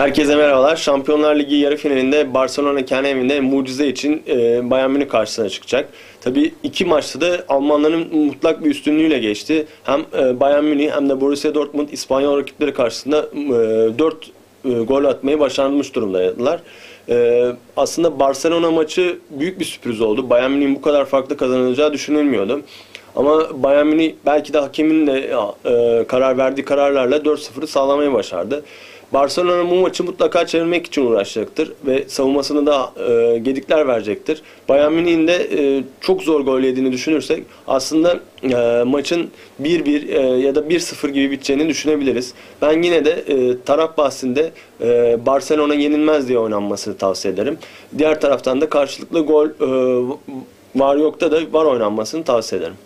Herkese merhabalar. Şampiyonlar Ligi yarı finalinde Barcelona kendi evinde mucize için e, Bayern Münih karşısına çıkacak. Tabii iki maçta da Almanların mutlak bir üstünlüğüyle geçti. Hem e, Bayern Münih hem de Borussia Dortmund İspanyol rakipleri karşısında e, 4 e, gol atmayı başarmış durumdaydılar. E, aslında Barcelona maçı büyük bir sürpriz oldu. Bayern Münih'in bu kadar farklı kazanacağı düşünülmüyordu. Ama Bayern Münih belki de hakemin de e, karar verdiği kararlarla 4-0'ı sağlamayı başardı. Barcelona bu maçı mutlaka çevirmek için uğraşacaktır ve savunmasını da e, gedikler verecektir. Bayern Münih'in de e, çok zor gol yediğini düşünürsek aslında e, maçın 1-1 e, ya da 1-0 gibi biteceğini düşünebiliriz. Ben yine de e, taraf bahsinde e, Barcelona yenilmez diye oynanmasını tavsiye ederim. Diğer taraftan da karşılıklı gol e, var yokta da var oynanmasını tavsiye ederim.